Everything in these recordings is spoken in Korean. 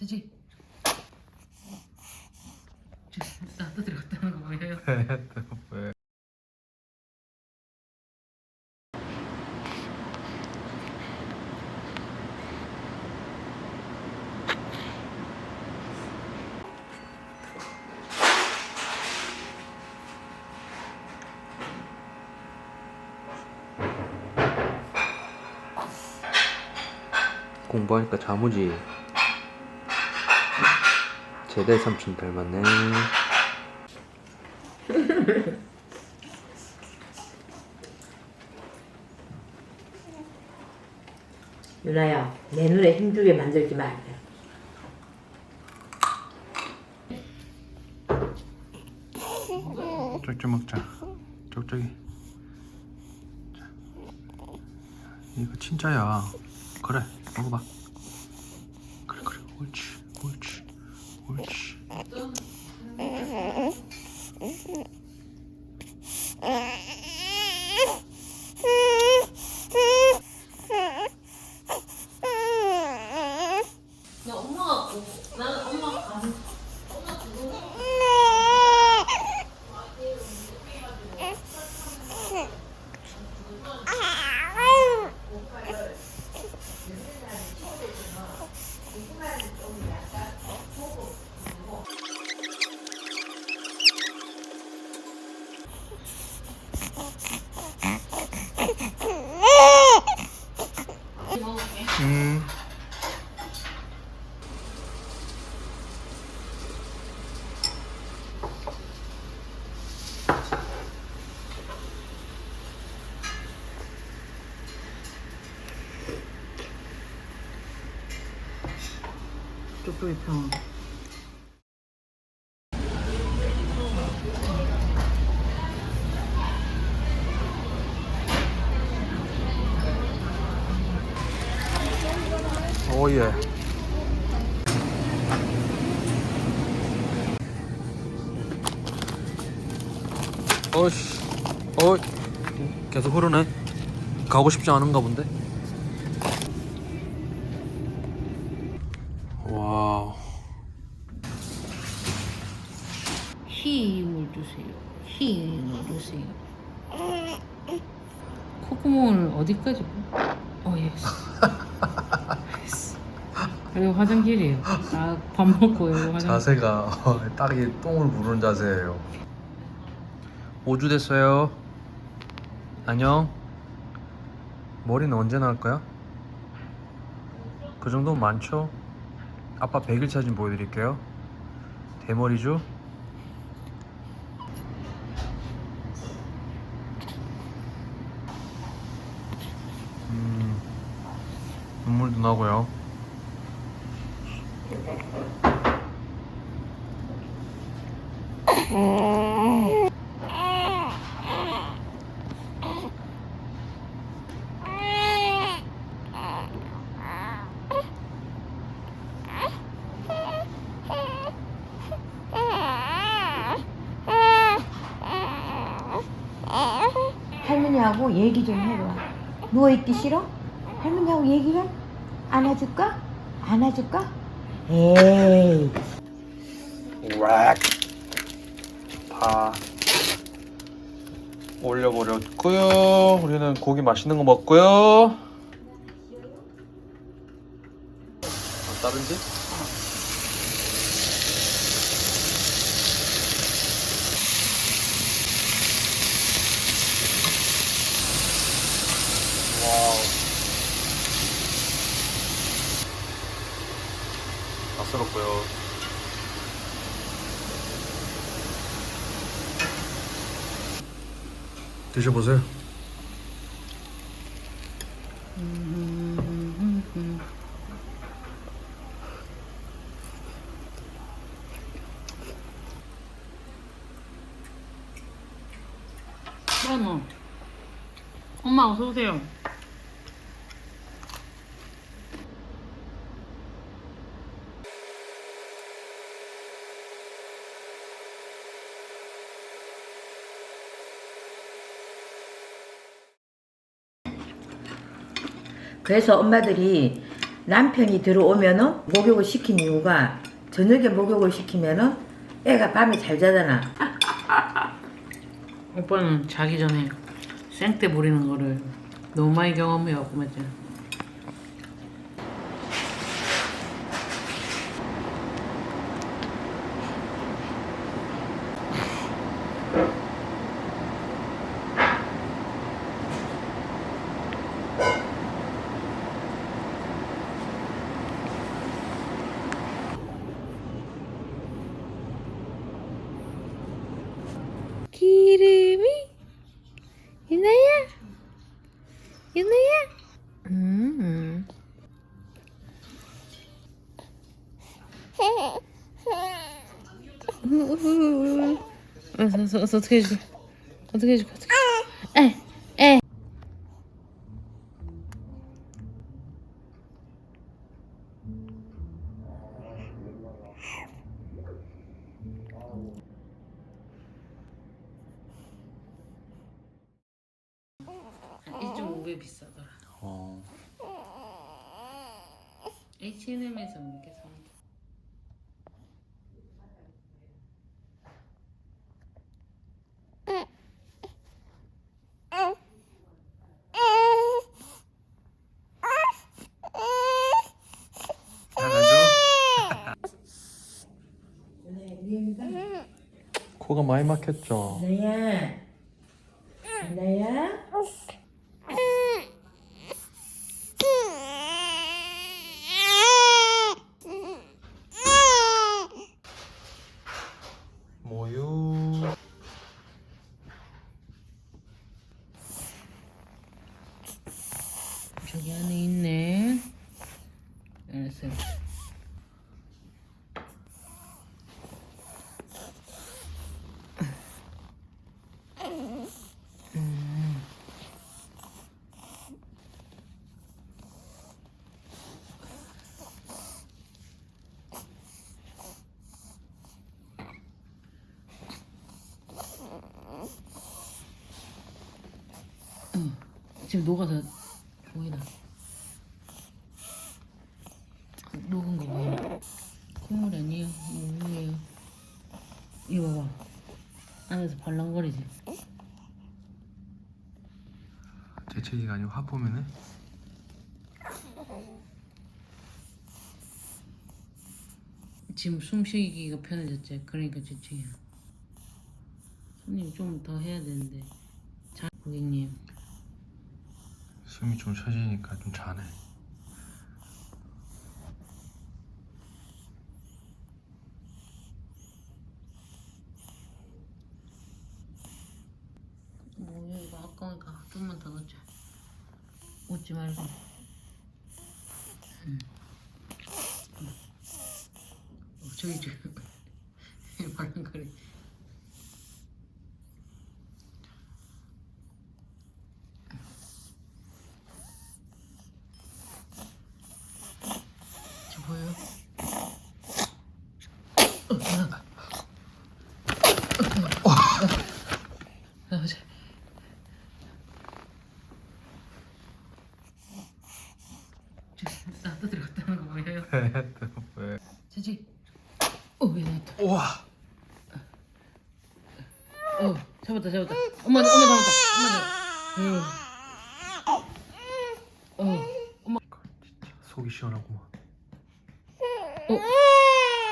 지지. 나도 들어갔다는 거 보여요? 왜? 공부하니까 자무지 제대 삼촌 닮았네. 유나야, 내 눈에 힘주게 만들지 말자. 쪽쪽 먹자. 쪽쪽이. 자. 이거 진짜야. 그래 먹어봐. 그래 그래. 옳지 옳지 나 엄마가 나는 엄마가 안 음 쪽쪽이 평. 오예. 어씨. 어 계속 흐르네. 가고 싶지 않은가 본데 콧구멍을 어디까지? 어 예스. 여기 화장실이에요. 아밥 먹고 여기 화장실. 자세가 딱이 똥을 부르는 자세예요 5주 됐어요 안녕 머리는 언제 나올 거야? 그 정도면 많죠? 아빠 100일 사진 보여드릴게요 대머리죠? 눈물도 나고요 할머니하고 얘기 좀 해봐. 누워있기 싫어? 할머니하고 얘기 좀? 안아줄까? 안아줄까? 에이. 락. 다 올려버렸고요. 우리는 고기 맛있는 거 먹고요. 아, 다른지? 와우. 다 썰었고요. 드셔보세요. 어머. 엄마 어서 오세요. 그래서 엄마들이 남편이 들어오면은 목욕을 시킨 이유가 저녁에 목욕을 시키면은 애가 밤에 잘 자잖아. 오빠는 자기 전에 생때 부리는 거를 너무 많이 경험해갖고? 기름이 유나야 유나야 음. 어서 어서 어서 어떻게 해줄까 어떻게 해줄까 어떻게 에에 이좀 500 비싸더라 어. H&M에서 이렇게 사 코가 많이 막혔죠. 나야, 나야. 모유. 저기 안에 있네 알았어 응. 지금 녹아서 보이나? 녹은 거 보이나? 콧물 아니에요? 우유예요. 이거 봐봐. 안에서 발랑거리지? 재채기가 아니고 화보면은 지금 숨쉬기가 편해졌지? 그러니까 지치야. 손님 좀 더 해야 되는데. 자, 고객님. 숨이 좀 쉬어지니까 좀 자네. 뭐 이거 아까우니까 좀만 더 넣자. 웃지 말고. 응. 어, 저기 저기 발랑거리. 저 보여요? 나오자. 나도 들어갔다는 거 보여요? 왜? 지지. 어, 왜 나왔다. 우와. 어, 잡았다, 잡았다. 엄마, 엄마 잡았다. 엄마 잡았다. 어, 어, 진짜 속이 시원하구만.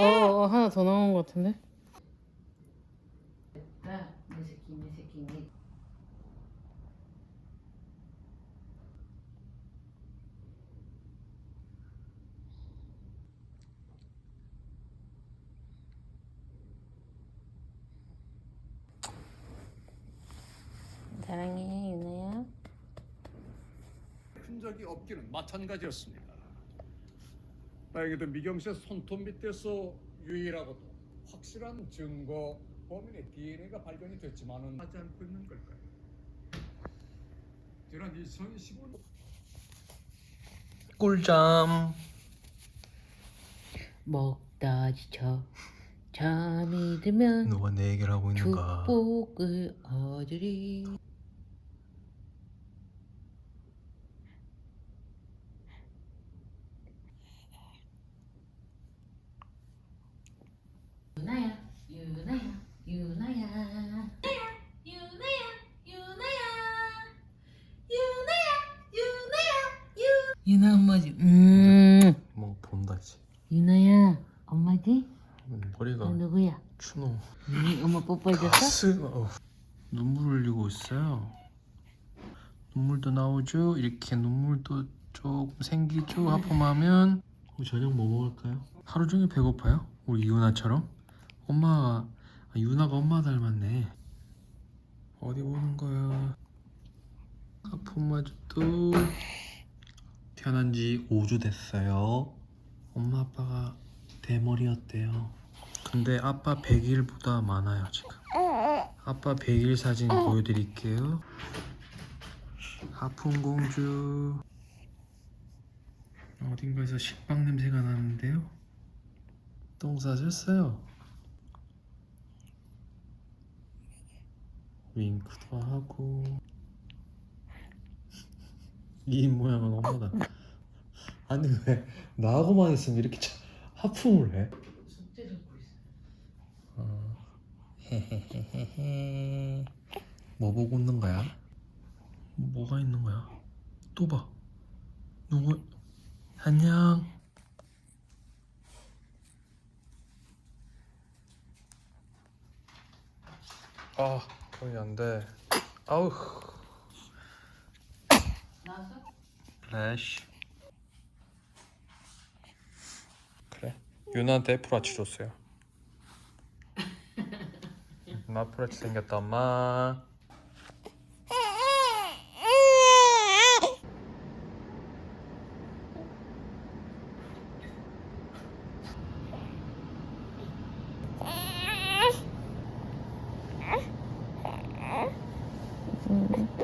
어, 어, 하나 더 나온 것 같은데? 아, 내 새끼, 내 새끼, 내. 사랑해, 유나야. 흔적이 없기는 마찬가지였습니다. 다행히도 미경 씨의 손톱 밑에서 유일하고도 확실한 증거 범인의 DNA가 발견이 됐지만은 하지 않고 있는 걸까요? 지난 2015년 꿀잠. 먹다 지쳐 잠이 들면 너가 내 얘기를 하고 있는가? 축복을 얻으리 엄마지. 음. 뭐 본다 이제 유나야, 엄마지? 머리가 너 누구야? 추노 응, 엄마 뽀뽀해줬어? 가슴 어. 눈물 흘리고 있어요 눈물도 나오죠 이렇게 눈물도 조금 생기죠 하품하면 우리 저녁 뭐 먹을까요? 하루 종일 배고파요? 우리 유나처럼? 엄마가 아, 유나가 엄마 닮았네 어디 보는 거야 하품 마저도 태어난 지 5주 됐어요. 엄마 아빠가 대머리였대요? 근데 아빠 100일보다 많아요 지금. 아빠 100일 사진 보여드릴게요. 하품공주. 어딘가에서 식빵 냄새가 나는데요. 똥 싸셨어요? 윙크도 하고 이 모양은 엄마다 아니 왜 나하고만 있으면 이렇게 참 하품을 해? 숙제 적고 있어. 어. 헤헤헤헤헤. 뭐 보고 웃는 거야? 뭐가 있는 거야? 또 봐. 누구? 안녕. 아, 거의 안 돼. 아우. 플래시. 그래. 유나한테 애플워치 줬어요. 엄마 애플워치 생겼다 엄마.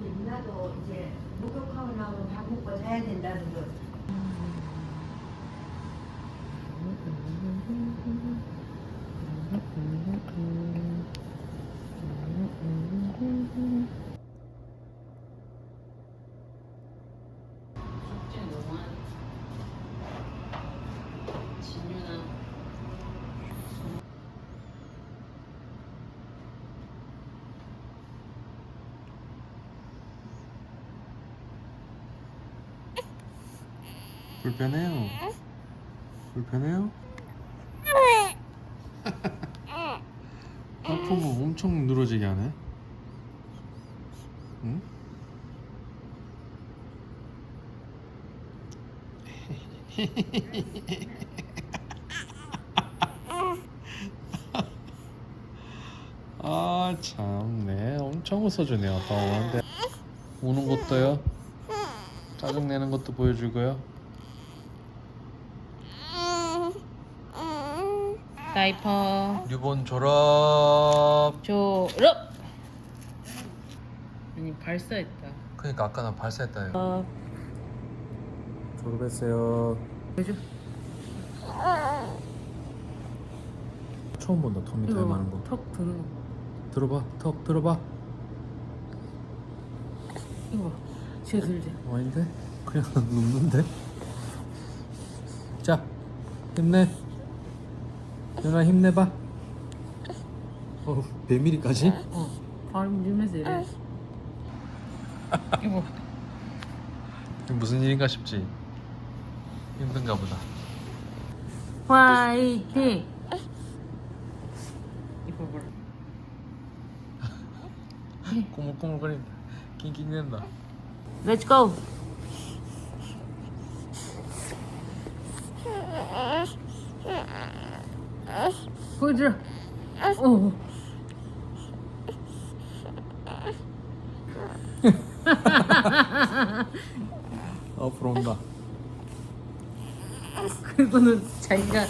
누나도 이제 목욕하고 나면 밥 먹고 자야 된다는 거. 숙제 너무 하네. 진유나. 불편해요. 불편해요? 아프면 엄청 늘어지게 하네. 응? 아 참네 엄청 웃어주네 아빠 엄마한테 우는 것도요 짜증내는 것도 보여주고요 다이퍼 뉴본 졸업 졸업. 아니 발사했다. 그러니까 아까 나 발사했다 어. 졸업했어요 보여줘. 처음 본다 톰이 닮아는 거턱 드는 거. 들어봐 턱 들어봐 이거 봐. 지가 들지. 아닌데? 그냥 눕는데? 자 힘내 누나 힘내봐 어 배밀이까지? 어. 발이 물면서 이래. 이거. 무슨 일인가 싶지 힘든가 보다 화이팅. 이거 봐라. 꼬물꼬물거린다 낑낑댄다 Let's go. 보여주라. 어. 앞으로 온다 그리고는 자기가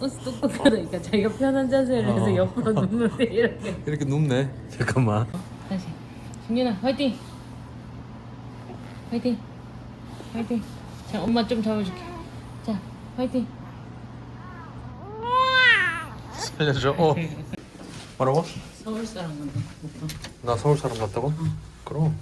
버스 똑똑 하다니까 자기가 편한 자세를 해서 어. 옆으로 눕는데 이렇게. 이렇게 눕네 잠깐만 다시. 준현아 화이팅. 화이팅. 화이팅. 자 엄마 좀 잡아줄게. 자 화이팅. 살려줘 어 뭐라고? 서울 사람 같네. 나 서울 사람 같다고? 그럼